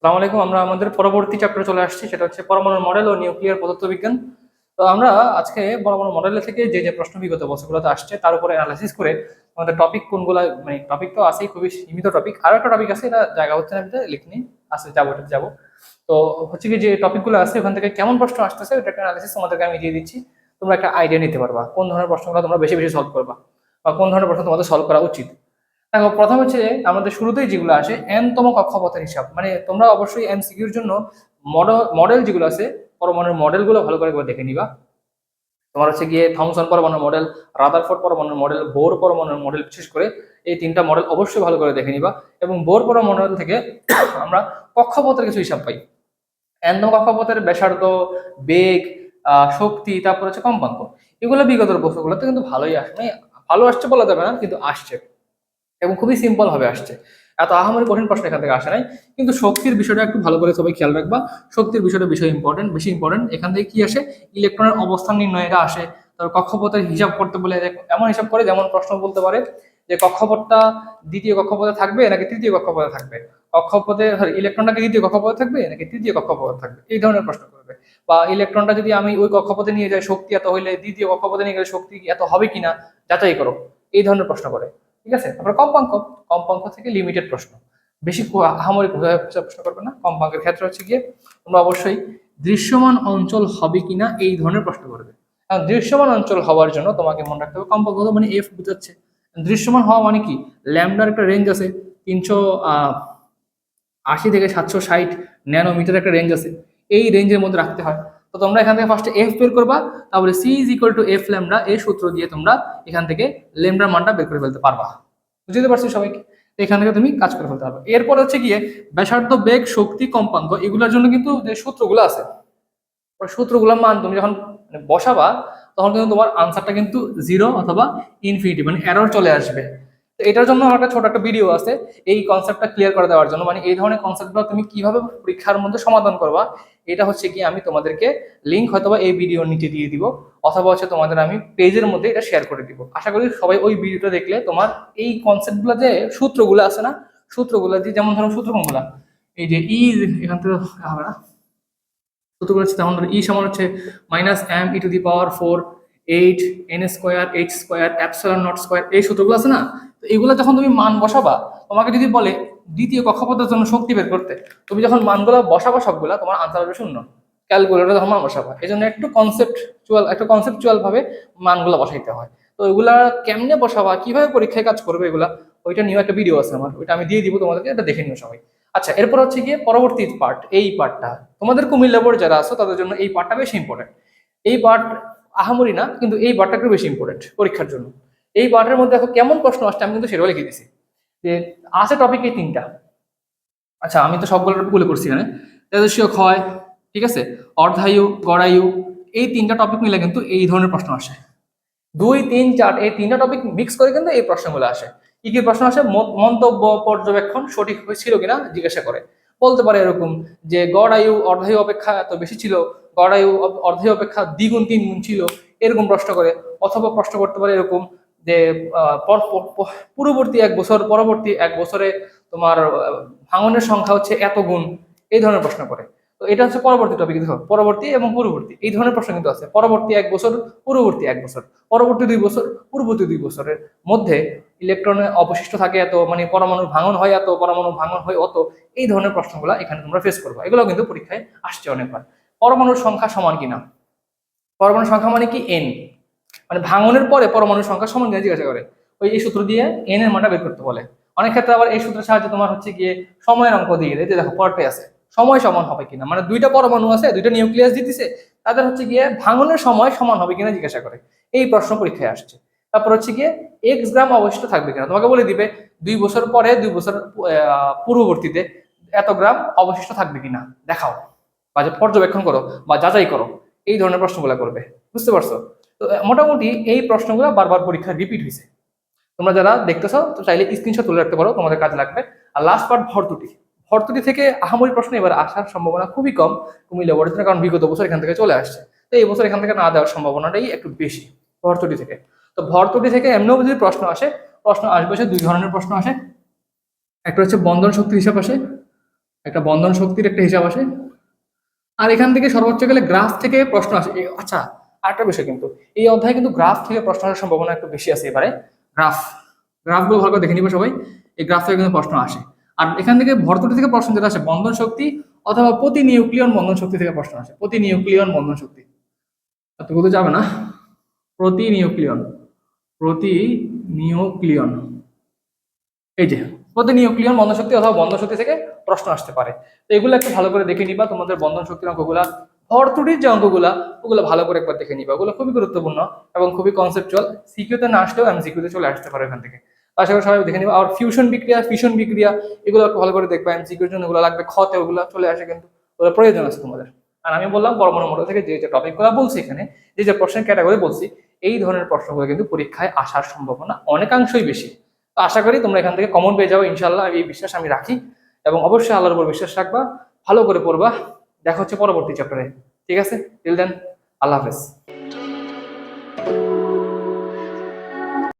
সালাম আলাইকুম, আমরা আমাদের পরবর্তী চ্যাপ্টারে চলে আসছি, সেটা হচ্ছে পরমাণু মডেল ও নিউক্লিয়ার পদার্থবিজ্ঞান। তো আমরা আজকে পরমাণু মডেল থেকে যে যে প্রশ্ন বিগত বছরগুলোতে আসছে, তার উপরে অ্যানালাইসিস করে আমাদের টপিক কোনগুলো মানে টপিক তো আছেই, খুবই সীমিত টপিক আরও একটা টপিক আছে, এটা জায়গা হচ্ছে না, এটা লিখিনি আছে, যাব এটা যাব। তো হচ্ছে কি যে টপিকগুলো আছে, ওখান থেকে কেমন প্রশ্ন আসতেছে, ওটা একটা অ্যানালাইসিস তোমাদেরকে আমি দিয়ে দিচ্ছি। তোমরা একটা আইডিয়া নিতে পারবা, কোন ধরনের প্রশ্নগুলো তোমরা বেশি বেশি সলভ করবা, বা কোন ধরনের প্রশ্ন তোমাদের সলভ করা উচিত। দেখো, প্রথম হচ্ছে আমাদের শুরুতেই যেগুলো আসে এনতম কক্ষপথের হিসাব। মানে তোমরা অবশ্যই এমসিকিউর জন্য মডেল মডেল যেগুলো আছে, পরমাণুর মডেলগুলো ভালো করে দেখে নিবা। তোমার হচ্ছে গিয়ে থমসন পরমাণুর মডেল রাদারফোর্ড পরমাণুর মডেল বোর পরমাণুর মডেল বিশেষ করে এই তিনটা মডেল অবশ্যই ভালো করে দেখে নিবা। এবং বোর পরমাণু মডেল থেকে আমরা কক্ষপথের কিছু হিসাব পাই। এনতম কক্ষপথের ব্যাসার্ধ, বেগ শক্তি, তারপর হচ্ছে কম্পাঙ্ক। এগুলো বিগত বছরগুলোতে কিন্তু ভালোই আসে মানে ভালো আসছে বলা যাবে না, কিন্তু আসছে। এবং খুবই সিম্পল ভাবে আসছে। এত আহামরি কঠিন প্রশ্ন এখান থেকে আসে নাই। কিন্তু শক্তির বিষয়টা একটু ভালো করে সবাই খেয়াল রাখবা। শক্তির বিষয়টা বিষয় ইম্পর্টেন্ট বেশি ইম্পর্টেন্ট এখান থেকে কি আসে? ইলেকট্রনের অবস্থান নির্ণয়টা আসে। তারপর কক্ষপথের হিসাব করতে বলে এমন হিসাব করে যেমন প্রশ্ন বলতে পারে যে কক্ষপথটা দ্বিতীয় কক্ষপথে থাকবে নাকি তৃতীয় কক্ষপথে থাকবে? কক্ষপথে ইলেকট্রনটা কি দ্বিতীয় কক্ষপথে থাকবে নাকি তৃতীয় কক্ষপথে থাকবে? এই ধরনের প্রশ্ন করবে। বা ইলেকট্রনটা যদি আমি ওই কক্ষপথে নিয়ে যাই, শক্তি এত হইলে দ্বিতীয় কক্ষপথে নিয়ে গেলে শক্তি এত হবে কিনা? যাচাই করো। এই ধরনের প্রশ্ন করে। ঠিক আছে? তারপর কম্পাঙ্ক। কম্পাঙ্ক থেকে লিমিটেড প্রশ্ন। বেশি আহামরি প্রশ্ন করবে না? কম্পাঙ্কের ক্ষেত্রে হচ্ছে গিয়ে তোমরা অবশ্যই দৃশ্যমান অঞ্চল হবে কিনা এই ধরনের প্রশ্ন করবে। কারণ দৃশ্যমান অঞ্চল হওয়ার জন্য তোমাকে মনে রাখতে হবে, কম্পাঙ্ক মানে এফ বুঝাচ্ছে। দৃশ্যমান হওয়া মানে কি? ল্যামডার একটা রেঞ্জ আছে, তিনশো আশি থেকে সাতশো ষাট ন্যানোমিটার একটা রেঞ্জ আছে। এই রেঞ্জের মধ্যে রাখতে হয়। তোমরা এখান থেকে ফার্স্টে এফ বের করবা, তারপরে C is equal to F lambda এই সূত্র দিয়ে তোমরা এখান থেকে ল্যামডার মানটা বের করে ফেলতে পারবা। বুঝতে পারছি সবাইকে এখান থেকে তুমি কাজ করে ফেলতে পারবে। এরপর হচ্ছে গিয়ে ব্যাসার্ধ, বেগ, শক্তি, কম্পাঙ্ক, এগুলোর জন্য কিন্তু যে সূত্রগুলো আছে, ওই সূত্রগুলোর মান তুমি যখন মানে বসাবা, তখন কিন্তু তোমার আনসারটা কিন্তু জিরো অথবা ইনফিনিটি মানে এরর চলে আসবে। তো এটার জন্য আমার একটা ছোট একটা ভিডিও আছে, এই কনসেপ্টটা ক্লিয়ার করে দেওয়ার জন্য। মানে এই ধরনের কনসেপ্টগুলো তুমি কীভাবে পরীক্ষার মধ্যে সমাধান করবা, এটা হচ্ছে কি আমি তোমাদেরকে লিঙ্ক হয়তোবা এই ভিডিওর নিচে দিয়ে দিব, অথবা হচ্ছে তোমাদের আমি পেজের মধ্যে এটা শেয়ার করে দিব। আশা করি সবাই ওই ভিডিওটা দেখলে তোমার এই কনসেপ্টগুলো যে সূত্রগুলো আছে না, সূত্রগুলো যে যেমন ধরো সূত্র কোনগুলা এই যে ই এখান থেকে হবে না, সূত্রগুলো হচ্ছে যেমন ধরো ই সমান হচ্ছে minus M E to the power four eight N square H square epsilon naught square এই সূত্রগুলো আছে না তো এগুলো যখন তুমি মান বসাবা, তোমাকে যদি বলে দ্বিতীয় কক্ষপথের জন্য শক্তি বের করতে, তুমি যখন মানগুলো বসাবা সবগুলা, তোমার আনসার হবে শূন্য। ক্যালকুলেটর যখন মান বসাবা এই জন্য একটু কনসেপ্টচুয়াল একটু কনসেপ্টচুয়াল ভাবে মানগুলো বসাইতে হয়। তো এগুলা কেমনে বসাবা, কীভাবে পরীক্ষায় কাজ করবে এগুলা, ওইটা নিয়েও একটা ভিডিও আছে আমার, ওইটা আমি দিয়ে দিব তোমাদেরকে, এটা দেখে নিও সবাই। আচ্ছা এরপর হচ্ছে গিয়ে পরবর্তী পার্ট এই পার্টটা তোমাদের কুমিল্লা বোর্ড যারা আছো, তাদের জন্য এই পার্টটা বেশি ইম্পর্টেন্ট এই পার্ট আহামরি না, কিন্তু এই পার্টটা একটু বেশি ইম্পর্টেন্ট পরীক্ষার জন্য। এই পার্টের মধ্যে দেখো কেমন প্রশ্ন আসছে, আমি কিন্তু সেটাও লিখে দিছি। যে আছে টপিক এই তিনটা। আচ্ছা আমি তো সবগুলো টপিকগুলো করছি এখানে। তেজস্বীয় ক্ষয়, ঠিক আছে? অর্ধায়ু, গড়ায়ু, এই তিনটা টপিক মিলে কিন্তু এই ধরনের প্রশ্ন আসে। দুই, তিন, চার, এই তিনটা টপিক মিক্স করে কিন্তু এই প্রশ্নগুলো আসে। কি কি প্রশ্ন আসে? মন্তব্য, পর্যবেক্ষণ সঠিক হয়েছিল কিনা জিজ্ঞাসা করে। বলতে পারে এরকম যে গড় আয়ু অর্ধায়ু অপেক্ষা এত বেশি ছিল গড় আয়ু অপ- অর্ধায়ু অপেক্ষা দ্বিগুণ তিন গুণ ছিল, এরকম প্রশ্ন করে। অথবা প্রশ্ন করতে পারে এরকম যে পর- পর- পর- পূর্ববর্তী এক বছর, পরবর্তী এক বছরে তোমার ভাঙনের সংখ্যা হচ্ছে এত গুণ, এই ধরনের প্রশ্ন করে। তো এটা হচ্ছে পরবর্তী টপিক দেখো, পরবর্তী এবং পূর্ববর্তী, এই ধরনের প্রশ্ন কিন্তু আছে। পরবর্তী এক বছর, পূর্ববর্তী এক বছর, পরবর্তী দুই বছর, পূর্ববর্তী দুই বছরের মধ্যে ইলেকট্রনের অবশিষ্ট থাকে এত মানে পরমাণু ভাঙন হয় এত পরমাণু ভাঙন হয় অত, এই ধরনের প্রশ্নগুলো এখানে তোমরা ফেস করব। এগুলো কিন্তু পরীক্ষায় আসছে অনেকবার। পরমাণুর সংখ্যা সমান কিনা? পরমাণুর সংখ্যা মানে কি? এন মানে ভাঙনের পরে পরমাণুর সংখ্যা সমান কিনা জিজ্ঞাসা করে। ওই এই সূত্র দিয়ে এন এর মানটা বের করতে বলে। অনেক ক্ষেত্রে আবার এই সূত্রের সাহায্যে তোমার হচ্ছে গিয়ে সময়ের অঙ্ক দিয়ে দেয় যে দেখো পরটাই আছে। সময় সমান হবে কিনা? মানে দুইটা পরমাণু আছে, দুইটা নিউক্লিয়াস দিতেছে তাদের হচ্ছে গিয়ে ভাঙনের সময় সমান হবে কিনা জিজ্ঞাসা করে। এই প্রশ্ন পরীক্ষায় আসছে। তারপর হচ্ছে গিয়ে এক্স গ্রাম অবশিষ্ট থাকবে কিনা? তোমাকে বলে দিবে, দুই বছর পরে, দুই বছর পূর্ববর্তীতে এত গ্রাম অবশিষ্ট থাকবে কিনা? দেখাও। বা পর্যবেক্ষণ করো, বা যাচাই করো। এই ধরনের প্রশ্নগুলো করবে। বুঝতে পারছ? তো মোটামুটি এই প্রশ্নগুলো বারবার পরীক্ষা রিপিট হয়েছে তোমরা যারা দেখতেছো, তো চাইলে স্ক্রিনশট তুলে রাখতে পারো, তোমাদের কাজে লাগবে। আর লাস্ট পার্ট ভর্তুটি ভর্তুটি থেকে আহামরি প্রশ্ন এবার আসার সম্ভাবনা খুবই কম কুমিল্লা বোর্ডের কারণ বিগত বছর এখান থেকে চলে আসছে। তো এই বছর এখান থেকে না দেওয়ার সম্ভাবনাটাই একটু বেশি ভর্তুটি থেকে। তো ভর্তুটি থেকে এমনিও যদি প্রশ্ন আসে, প্রশ্ন আসবে সে দুই ধরনের প্রশ্ন আসে। একটা হচ্ছে বন্ধন শক্তির হিসাব আসে, একটা বন্ধন শক্তির একটা হিসাব আসে। আর এখান থেকে সর্বোচ্চ গেলে গ্রাফ থেকে প্রশ্ন আসে আচ্ছা আরেকটা বিষয় কিন্তু, এই অধ্যায়ে কিন্তু গ্রাফ থেকে প্রশ্ন আসার সম্ভাবনা একটু বেশি আছে এবারে। গ্রাফ গ্রাফগুলো ভালো করে দেখে নিবে সবাই। এই গ্রাফ থেকে কিন্তু প্রশ্ন আসে। আর এখান থেকে ভর্তুটি থেকে প্রশ্ন যেটা আসে, বন্ধন শক্তি অথবা প্রতি নিউক্লিয়ন বন্ধন শক্তি থেকে প্রশ্ন আসে। প্রতি নিউক্লিয়ন বন্ধন শক্তি। এত বলতে যাবে না। প্রতি নিউক্লিয়ন প্রতি নিউক্লিয়ন এই যে প্রতি নিউক্লিয়ন বন্ধন শক্তি অথবা বন্ধন শক্তি থেকে প্রশ্ন আসতে পারে। তো এগুলো একটু ভালো করে দেখে নিবা, তোমাদের বন্ধন শক্তির অঙ্কগুলা ভরতুটির যে অঙ্কগুলা ওগুলো ভালো করে একবার দেখে নিবা। ওগুলো খুবই গুরুত্বপূর্ণ এবং খুবই কনসেপচুয়াল সিকিউতে না আসলেও এমসিকিউতে চলে আসতে পারে এখান থেকে। আশা করি সবাই দেখে নিবা। আর ফিউশন বিক্রিয়া ফিউশন বিক্রিয়া, এগুলো একটু ভালো করে দেখবা। এমসিকিউর জন্য ওগুলো লাগবে, ক্ষতে ওগুলো চলে আসে কিন্তু ওগুলো প্রয়োজন আছে তোমাদের। আর আমি বললাম পরমাণু মডেল থেকে যে যে টপিকগুলো বলছি এখানে, যে যে প্রশ্নের ক্যাটাগরি বলছি, এই ধরনের প্রশ্নগুলো কিন্তু পরীক্ষায় আসার সম্ভাবনা অনেকাংশই বেশি। তো আশা করি তোমরা এখান থেকে কমন পেয়ে যাবে ইনশাল্লাহ এই বিশ্বাস আমি রাখি এবং অবশ্যই আল্লাহর উপর বিশ্বাস রাখবা, ভালো করে পড়বা। দেখা হচ্ছে পরবর্তী চ্যাপ্টারে ঠিক আছে? টিল দেন আল্লাহ হাফেজ।